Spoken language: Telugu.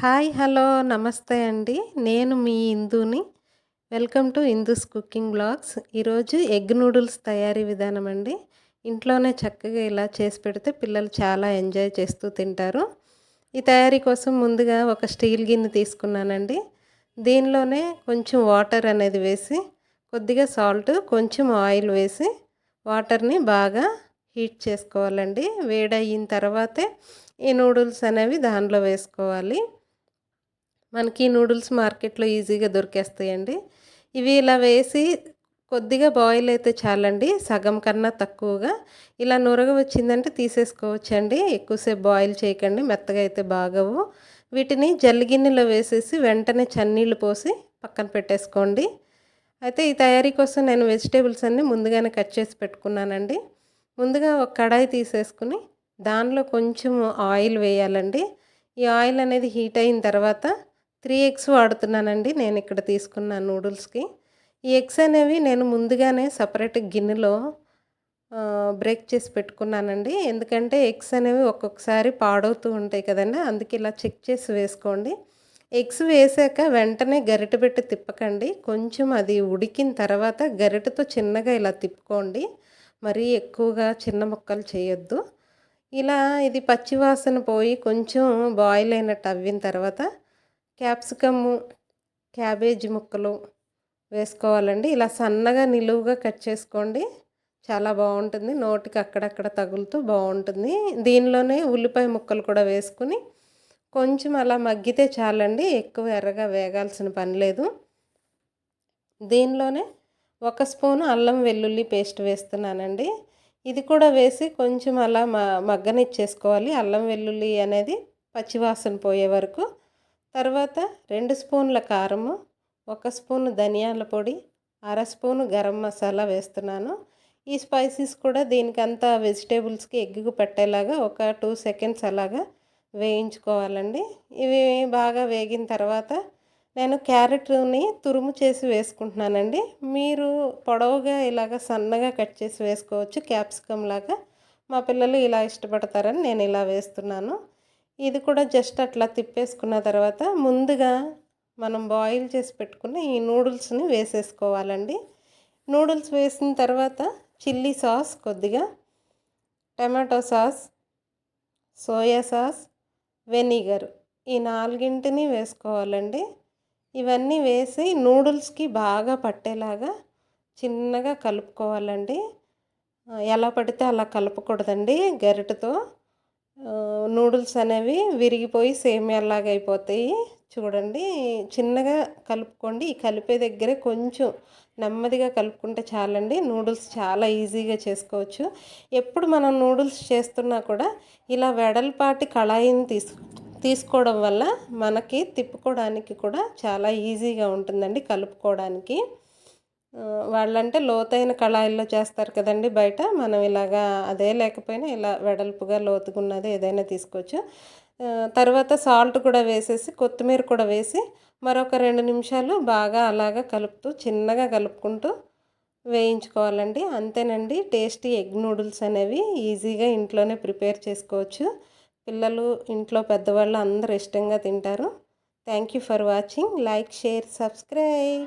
హాయ్ హలో నమస్తే అండి. నేను మీ ఇందుని. Welcome to Indu's cooking blogs. ఈరోజు ఎగ్ నూడిల్స్ తయారీ విధానం అండి. ఇంట్లోనే చక్కగా ఇలా చేసి పెడితే పిల్లలు చాలా ఎంజాయ్ చేస్తూ తింటారు. ఈ తయారీ కోసం ముందుగా ఒక స్టీల్ గిన్నె తీసుకున్నానండి. దీనిలోనే కొంచెం వాటర్ అనేది వేసి కొద్దిగా సాల్ట్ కొంచెం ఆయిల్ వేసి వాటర్ని బాగా హీట్ చేసుకోవాలండి. వేడయిన తర్వాతే ఈ నూడిల్స్ అనేవి దానిలో వేసుకోవాలి. మనకి నూడిల్స్ మార్కెట్లో ఈజీగా దొరికేస్తాయండి. ఇవి ఇలా వేసి కొద్దిగా బాయిల్ అయితే చాలండి సగం కన్నా తక్కువగా. ఇలా నురగ వచ్చిందంటే తీసేసుకోవచ్చండి. ఎక్కువసేపు బాయిల్ చేయకండి మెత్తగా అయితే బాగవు. వీటిని జల్లిగిన్నెలో వేసేసి వెంటనే చన్నీళ్ళు పోసి పక్కన పెట్టేసుకోండి. అయితే ఈ తయారీ కోసం నేను వెజిటేబుల్స్ అన్నీ ముందుగానే కట్ చేసి పెట్టుకున్నానండి. ముందుగా ఒక కడాయి తీసేసుకుని దానిలో కొంచెం ఆయిల్ వేయాలండి. ఈ ఆయిల్ అనేది హీట్ అయిన తర్వాత త్రీ ఎగ్స్ వాడుతున్నానండి. నేను ఇక్కడ తీసుకున్న నూడిల్స్కి. ఈ ఎగ్స్ అనేవి నేను ముందుగానే సపరేట్ గిన్నెలో బ్రేక్ చేసి పెట్టుకున్నానండి. ఎందుకంటే ఎగ్స్ అనేవి ఒక్కొక్కసారి పాడవుతూ ఉంటాయి కదండి. అందుకే ఇలా చెక్ చేసి వేసుకోండి. ఎగ్స్ వేసాక వెంటనే గరిట పెట్టి తిప్పకండి. కొంచెం అది ఉడికిన తర్వాత గరిటతో చిన్నగా ఇలా తిప్పుకోండి. మరీ ఎక్కువగా చిన్న ముక్కలు చేయొద్దు. ఇలా ఇది పచ్చివాసన పోయి కొంచెం బాయిల్ అయినట్టు అవ్విన తర్వాత క్యాప్సికమ్ క్యాబేజీ ముక్కలు వేసుకోవాలండి. ఇలా సన్నగా నిలువుగా కట్ చేసుకోండి. చాలా బాగుంటుంది. నోటికి అక్కడక్కడ తగులుతూ బాగుంటుంది. దీనిలోనే ఉల్లిపాయ ముక్కలు కూడా వేసుకుని కొంచెం అలా మగ్గితే చాలండి. ఎక్కువ ఎర్రగా వేగాల్సిన పని లేదు. దీనిలోనే ఒక స్పూను అల్లం వెల్లుల్లి పేస్ట్ వేస్తున్నానండి. ఇది కూడా వేసి కొంచెం అలా మ మగ్గనిచ్చేసుకోవాలి. అల్లం వెల్లుల్లి అనేది పచ్చివాసన పోయే వరకు తర్వాత రెండు స్పూన్ల కారము ఒక స్పూన్ ధనియాల పొడి అర స్పూను గరం మసాలా వేస్తున్నాను. ఈ స్పైసీస్ కూడా దీనికంతా వెజిటేబుల్స్కి ఎగ్గుకు పట్టేలాగా ఒక టూ సెకండ్స్ అలాగా వేయించుకోవాలండి. ఇవి బాగా వేగిన తర్వాత నేను క్యారెట్ని తురుము చేసి వేసుకుంటున్నానండి. మీరు పొడవుగా ఇలాగ సన్నగా కట్ చేసి వేసుకోవచ్చు క్యాప్సికమ్ లాగా. మా పిల్లలు ఇలా ఇష్టపడతారని నేను ఇలా వేస్తున్నాను. ఇది కూడా జస్ట్ అట్లా తిప్పేసుకున్న తర్వాత ముందుగా మనం బాయిల్ చేసి పెట్టుకున్న ఈ నూడిల్స్ని వేసేసుకోవాలండి. నూడిల్స్ వేసిన తర్వాత చిల్లీ సాస్ కొద్దిగా tomato sauce soya sauce vinegar ఈ నాలుగింటిని వేసుకోవాలండి. ఇవన్నీ వేసి నూడిల్స్కి బాగా పట్టేలాగా చిన్నగా కలుపుకోవాలండి. ఎలా పడితే అలా కలపకూడదండి గరిటతో. నూడిల్స్ అనేవి విరిగిపోయి సేమియాలాగా అయిపోతాయి. చూడండి చిన్నగా కలుపుకోండి. ఈ కలిపే దగ్గరే కొంచెం నెమ్మదిగా కలుపుకుంటే చాలండి. నూడిల్స్ చాలా ఈజీగా చేసుకోవచ్చు. ఎప్పుడు మనం నూడిల్స్ చేస్తున్నా కూడా ఇలా వెడల్పాటి కళాయిని తీసు తీసుకోవడం వల్ల మనకి తిప్పుకోవడానికి కూడా చాలా ఈజీగా ఉంటుందండి కలుపుకోవడానికి. వాళ్ళంటే లోతైన కళాయిల్లో చేస్తారు కదండి బయట. మనం ఇలాగా అదే లేకపోయినా ఇలా వెడల్పుగా లోతుగున్నది ఏదైనా తీసుకోవచ్చు. తర్వాత సాల్ట్ కూడా వేసేసి కొత్తిమీర కూడా వేసి మరొక రెండు నిమిషాలు బాగా అలాగా కలుపుతూ చిన్నగా కలుపుకుంటూ వేయించుకోవాలండి. అంతేనండి టేస్టీ ఎగ్ నూడిల్స్ అనేవి ఈజీగా ఇంట్లోనే ప్రిపేర్ చేసుకోవచ్చు. పిల్లలు ఇంట్లో పెద్దవాళ్ళు అందరూ ఇష్టంగా తింటారు. Thank you for watching. Like share subscribe.